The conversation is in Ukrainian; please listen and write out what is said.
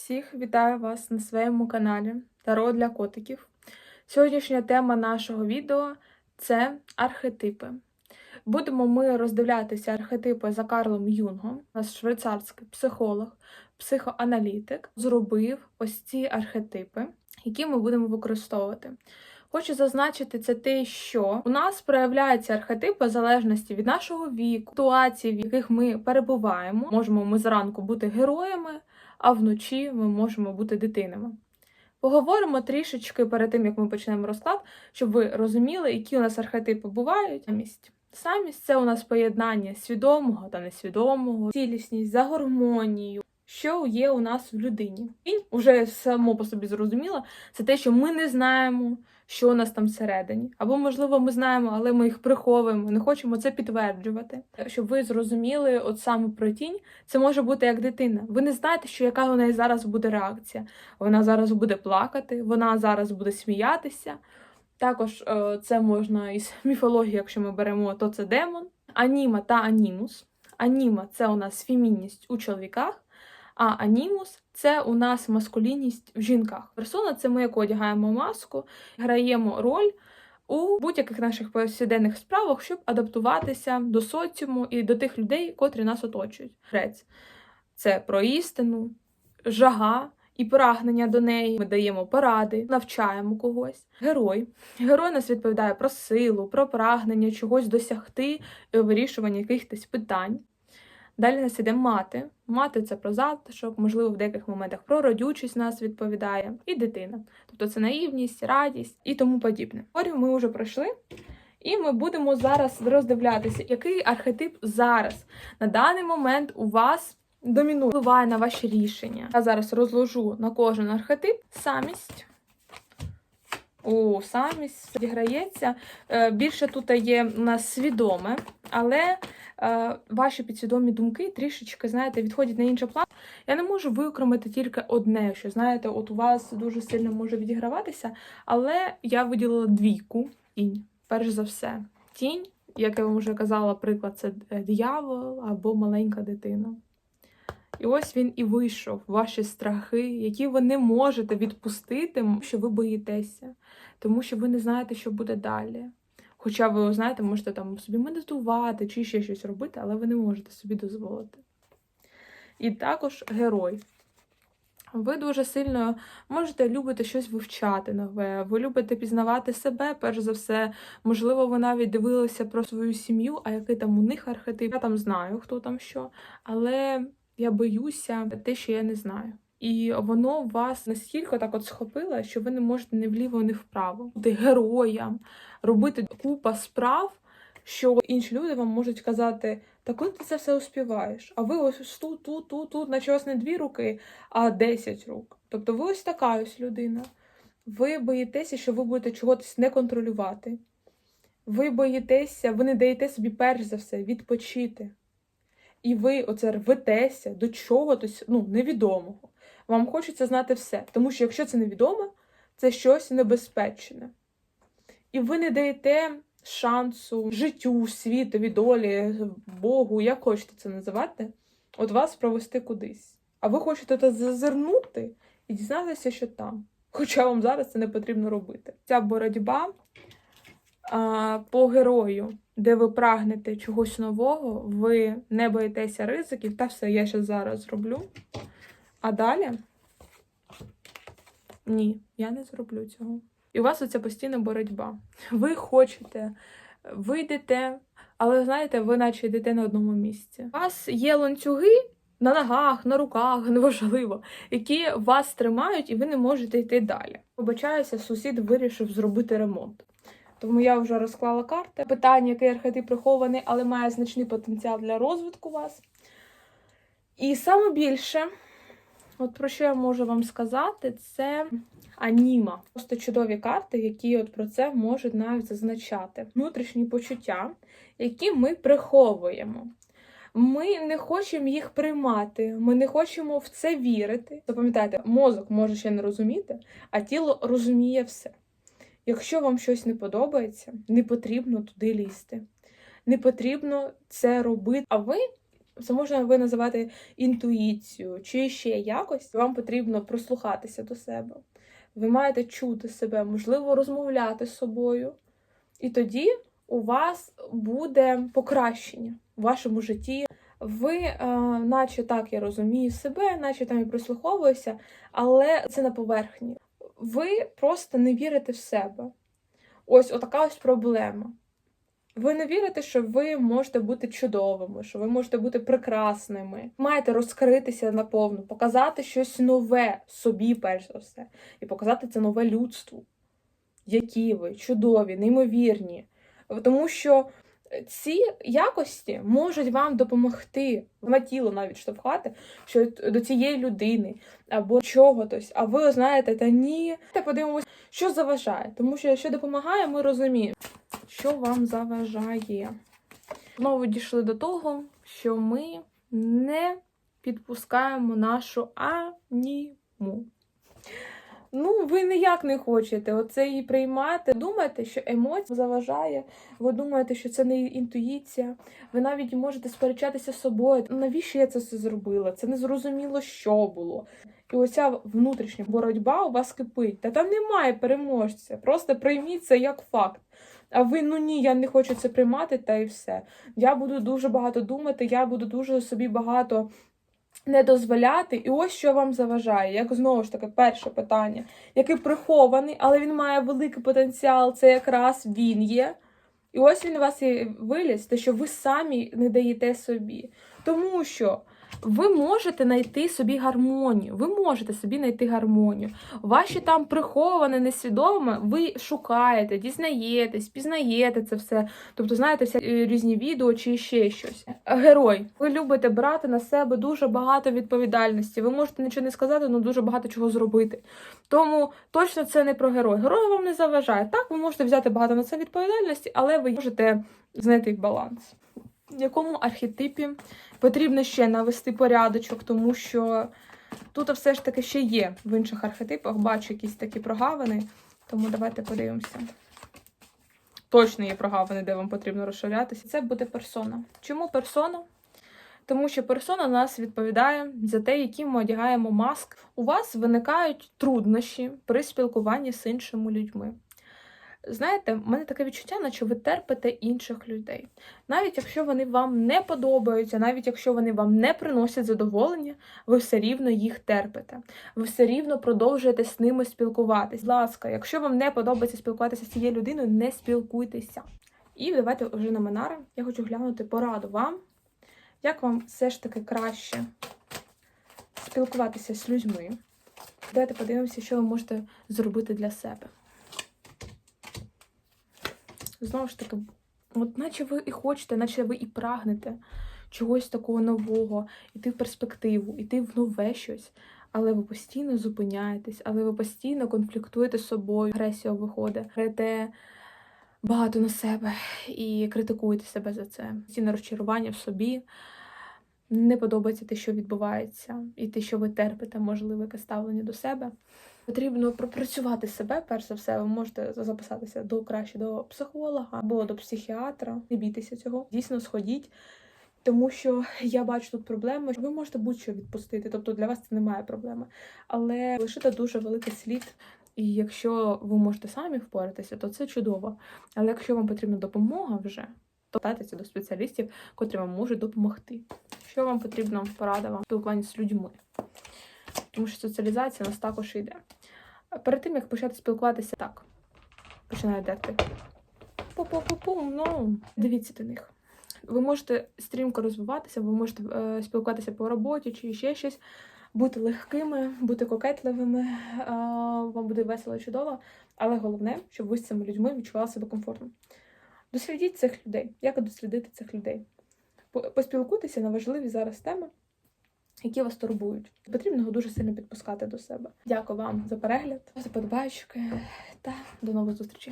Всіх вітаю вас на своєму каналі Таро для котиків. Сьогоднішня тема нашого відео це архетипи. Будемо ми роздивлятися архетипи за Карлом Юнгом. У нас швейцарський психолог, психоаналітик зробив ось ці архетипи, які ми будемо використовувати. Хочу зазначити це те, що у нас проявляються архетипи в залежності від нашого віку, ситуацій, в яких ми перебуваємо. Можемо ми зранку бути героями, а вночі ми можемо бути дитинами. Поговоримо трішечки перед тим, як ми почнемо розклад, щоб ви розуміли, які у нас архетипи бувають. Самість. Самість це у нас поєднання свідомого та несвідомого, цілісність за гармонію, що є у нас в людині. І вже само по собі зрозуміло, це те, що ми не знаємо, що у нас там всередині. Або, можливо, ми знаємо, але ми їх приховуємо, не хочемо це підтверджувати. Щоб ви зрозуміли, от саме про тінь, це може бути як дитина. Ви не знаєте, що яка у неї зараз буде реакція. Вона зараз буде плакати, вона зараз буде сміятися. Також е, це можна із міфології, якщо ми беремо, то це демон, аніма та анімус. Аніма це у нас фемінність у чоловіках, а анімус це у нас маскулінність в жінках. Персона це ми, як одягаємо маску, граємо роль у будь-яких наших повсякденних справах, щоб адаптуватися до соціуму і до тих людей, котрі нас оточують. Грець це про істину, жага. І прагнення до неї ми даємо поради, навчаємо когось. Герой. Герой нас відповідає про силу, про прагнення чогось досягти, вирішування якихось питань. Далі нас іде мати. Мати це про затишок, можливо, в деяких моментах про родючість нас відповідає, і дитина. Тобто це наївність, радість і тому подібне. Говорю, ми вже пройшли, і ми будемо зараз роздивлятися, який архетип зараз на даний момент у вас домінує, впливає на ваші рішення. Я зараз розложу на кожен архетип самість. О, самість відіграється. Е, Більше тут є у нас свідоме, але е, ваші підсвідомі думки трішечки, знаєте, відходять на інший план. Я не можу виокремити тільки одне, що знаєте, от у вас дуже сильно може відіграватися, але я виділила двійку тінь, перш за все. Тінь, як я вам вже казала, приклад, це е, диявол або маленька дитина. І ось він і вийшов, ваші страхи, які ви не можете відпустити, що ви боїтеся, тому що ви не знаєте, що буде далі. Хоча ви знаєте, можете там собі медитувати чи ще щось робити, але ви не можете собі дозволити. І також герой. Ви дуже сильно можете любити щось вивчати нове, ви любите пізнавати себе, перш за все. Можливо, ви навіть дивилися про свою сім'ю, а який там у них архетип. Я там знаю, хто там що, але я боюся те, що я не знаю. І воно вас настільки так от схопило, що ви не можете ні вліво, ні вправо бути героям, робити купа справ, що інші люди вам можуть казати, та коли ти це все успіваєш? А ви ось тут, тут, тут, тут, наче у вас не дві руки, а десять рук. Тобто ви ось така ось людина. Ви боїтеся, що ви будете чогось не контролювати. Ви боїтеся, ви не даєте собі перш за все відпочити. І ви оце рветеся до чогось ну, невідомого. Вам хочеться знати все. Тому що якщо це невідоме, це щось небезпечне. І ви не даєте шансу життю, світові, долі, Богу, як хочете це називати, от вас провести кудись. А ви хочете це зазирнути і дізнатися, що там. Хоча вам зараз це не потрібно робити. Ця боротьба а, по герою, де ви прагнете чогось нового, ви не боїтеся ризиків, та все, я ще зараз зроблю. А далі ні, я не зроблю цього. І у вас оця постійна боротьба. Ви хочете, ви йдете, але знаєте, ви наче йдете на одному місці. У вас є ланцюги на ногах, на руках, неважливо, які вас тримають, і ви не можете йти далі. Побачаюся, сусід вирішив зробити ремонт. Тому я вже розклала карти. Питання, який архетип прихований, але має значний потенціал для розвитку вас. І саме більше, от про що я можу вам сказати, це аніма. Просто чудові карти, які от про це можуть навіть зазначати. Внутрішні почуття, які ми приховуємо. Ми не хочемо їх приймати, ми не хочемо в це вірити. Запам'ятайте, мозок може ще не розуміти, а тіло розуміє все. Якщо вам щось не подобається, не потрібно туди лізти. Не потрібно це робити. А ви Це можна ви називати інтуїцією чи ще якось. Вам потрібно прислухатися до себе. Ви маєте чути себе, можливо, розмовляти з собою. І тоді у вас буде покращення в вашому житті. Ви, е, наче так я розумію себе, наче там і прислуховуюся, але це на поверхні. Ви просто не вірите в себе. Ось отака ось проблема. Ви не вірите, що ви можете бути чудовими, що ви можете бути прекрасними. Маєте розкритися наповну, показати щось нове собі, перш за все, і показати це нове людству. Які ви чудові, неймовірні. Тому що ці якості можуть вам допомогти на тіло навіть штовхати, що до цієї людини або чого-тось, а ви знаєте, та ні. Та подивимось, що заважає. Тому що якщо допомагає, ми розуміємо, що вам заважає. Знову дійшли до того, що ми не підпускаємо нашу аніму. Ну, ви ніяк не хочете оце її приймати. Думаєте, що емоція заважає, ви думаєте, що це не інтуїція. Ви навіть можете сперечатися з собою. Навіщо я це все зробила? Це не зрозуміло, що було. І оця внутрішня боротьба у вас кипить. Та там немає переможця. Просто прийміть це як факт. А ви ну ні, я не хочу це приймати, та і все. Я буду дуже багато думати, я буду дуже собі багато не дозволяти. І ось що вам заважає. Як знову ж таки, перше питання, який прихований, але він має великий потенціал, це якраз він є. І ось він у вас і виліз, те, що ви самі не даєте собі. Тому що ви можете знайти собі гармонію. Ви можете собі знайти гармонію. Ваші там приховане, несвідоме, ви шукаєте, дізнаєтесь, пізнаєте це все. Тобто, знаєте, всі різні відео чи ще щось. Герой. Ви любите брати на себе дуже багато відповідальності. Ви можете нічого не сказати, але дуже багато чого зробити. Тому точно це не про герой. Герой вам не заважає. Так, ви можете взяти багато на це відповідальності, але ви можете знайти баланс. В якому архетипі потрібно ще навести порядочок, тому що тут все ж таки ще є в інших архетипах, бачу якісь такі прогавини, тому давайте подивимося. Точно є прогавини, де вам потрібно розширятися. Це буде персона. Чому персона? Тому що персона нас відповідає за те, які ми одягаємо маск. У вас виникають труднощі при спілкуванні з іншими людьми. Знаєте, в мене таке відчуття, наче ви терпите інших людей. Навіть якщо вони вам не подобаються, навіть якщо вони вам не приносять задоволення, ви все рівно їх терпите. Ви все рівно продовжуєте з ними спілкуватись. Будь ласка, якщо вам не подобається спілкуватися з цією людиною, не спілкуйтеся. І давайте вже на Менара. Я хочу глянути пораду вам, як вам все ж таки краще спілкуватися з людьми. Давайте подивимося, що ви можете зробити для себе. Знову ж таки, от наче ви і хочете, наче ви і прагнете чогось такого нового, іти в перспективу, іти в нове щось. Але ви постійно зупиняєтесь, але ви постійно конфліктуєте з собою, агресія виходить, берете багато на себе і критикуєте себе за це. Постійне розчарування в собі. Не подобається те, що відбувається, і те, що ви терпите, можливо, яке ставлення до себе. Потрібно пропрацювати себе, перш за все, ви можете записатися до краще до психолога або до психіатра. Не бійтеся цього. Дійсно, сходіть. Тому що я бачу тут проблеми, ви можете будь-що відпустити, тобто для вас це немає проблеми. Але лишити дуже великий слід, і якщо ви можете самі впоратися, то це чудово. Але якщо вам потрібна допомога вже, то питайтеся до спеціалістів, котрі вам можуть допомогти. Що вам потрібно порада вам спілкування з людьми? Тому що соціалізація у нас також йде. Перед тим, як почати спілкуватися так, починає дерти. Пу-пу-пу-пу, ну, дивіться до них. Ви можете стрімко розвиватися, ви можете е, спілкуватися по роботі чи ще щось, бути легкими, бути кокетливими, е, вам буде весело і чудово. Але головне, щоб ви з цими людьми відчували себе комфортно. Дослідіть цих людей. Як дослідити цих людей? Поспілкуйтеся на важливі зараз теми, які вас турбують. Потрібно його дуже сильно підпускати до себе. Дякую вам за перегляд, за подобайки та до нових зустрічей.